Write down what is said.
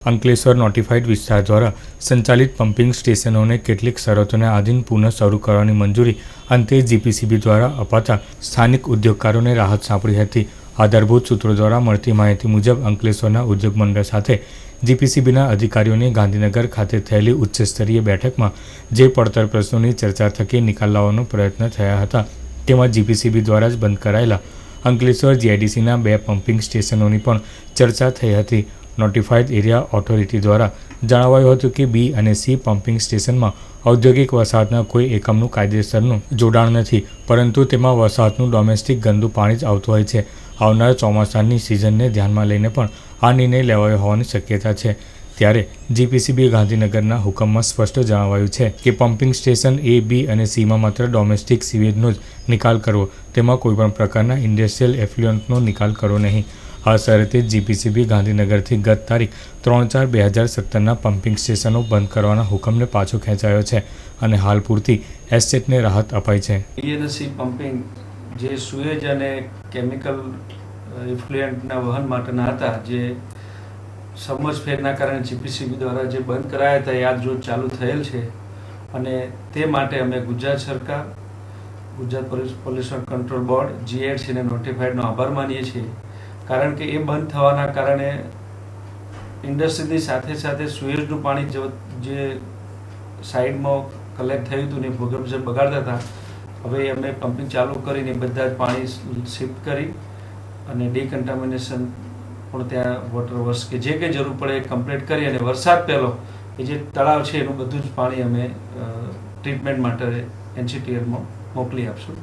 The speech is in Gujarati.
અંકલેશ્વર નોટિફાઈડ વિસ્તાર દ્વારા સંચાલિત પમ્પિંગ સ્ટેશનોને કેટલીક શરતોને આધીન પુનઃ શરૂ કરવાની મંજૂરી અંતે જીપીસીબી દ્વારા અપાતા સ્થાનિક ઉદ્યોગકારોને રાહત સાંપડી હતી. આધારભૂત સૂત્રો દ્વારા મળતી માહિતી મુજબ અંકલેશ્વરના ઉદ્યોગ મંડળ સાથે જીપીસીબીના અધિકારીઓની ગાંધીનગર ખાતે થયેલી ઉચ્ચસ્તરીય બેઠકમાં જે પડતર પ્રશ્નોની ચર્ચા થકી નિકાલ લાવવાનો પ્રયત્ન થયા હતા, તેમાં જીપીસીબી દ્વારા જ બંધ કરાયેલા અંકલેશ્વર જીઆઈડીસીના બે પમ્પિંગ સ્ટેશનોની પણ ચર્ચા થઈ હતી. નોટિફાઈડ એરિયા ઓથોરિટી દ્વારા જણાવાયું હતું કે બી અને સી પમ્પિંગ સ્ટેશનમાં ઔદ્યોગિક વસાહતના કોઈ એકમનું કાયદેસરનું જોડાણ નથી, પરંતુ તેમાં વસાહતનું ડોમેસ્ટિક ગંદુ પાણી જ આવતું હોય છે. આવનાર ચોમાસાની સિઝનને ધ્યાનમાં લઈને પણ આ નિર્ણય લેવાયો હોવાની શક્યતા છે. ત્યારે જીપીસીબી ગાંધીનગરના હુકમમાં સ્પષ્ટ જણાવાયું છે કે પમ્પિંગ સ્ટેશન એ બી અને સીમાં માત્ર ડોમેસ્ટિક સિવેજનો જ નિકાલ કરવો, તેમાં કોઈપણ પ્રકારના ઇન્ડસ્ટ્રીયલ એફ્લ્યુઅન્ટનો નિકાલ કરવો નહીં. આ શરતે જીપીસીબી ગાંધીનગરથી ગત તારીખ ત્રણ ચાર બે હજાર સત્તરના પમ્પિંગ સ્ટેશનો બંધ કરવાના હુકમને પાછો ખેંચાયો છે અને હાલ પૂરતી એસ્ટેટને રાહત અપાઈ છે. બીએનએસસી પમ્પિંગ જે સુએજ અને કેમિકલ ઇફ્લુએન્ટના વહન માટેના હતા, જે સમજફેરના કારણે જીપીસીબી દ્વારા જે બંધ કરાયા હતા, એ આજ રોજ ચાલુ થયેલ છે અને તે માટે અમે ગુજરાત સરકાર, ગુજરાત પોલ્યુશન કંટ્રોલ બોર્ડ, જીએડસીને નોટિફાઈડનો આભાર માનીએ છીએ. કારણ કે એ બંધ થવાના કારણે ઇન્ડસ્ટ્રીની સાથે સાથે સુએજનું પાણી જે સાઈડમાં કલેક્ટ થયું હતું ને ભૂગર્ભ જે બગાડતા હતા, હવે અમે પમ્પિંગ ચાલુ કરીને બધા જ પાણી શિફ્ટ કરી અને ડિકન્ટામિનેશન પણ ત્યાં વોટર વર્ષ કે જે કંઈ જરૂર પડે એ કમ્પ્લીટ કરી અને વરસાદ પહેલો એ જે તળાવ છે એનું બધું જ પાણી અમે ટ્રીટમેન્ટ માટે એનસીટીએલમાં મોકલી આપશું.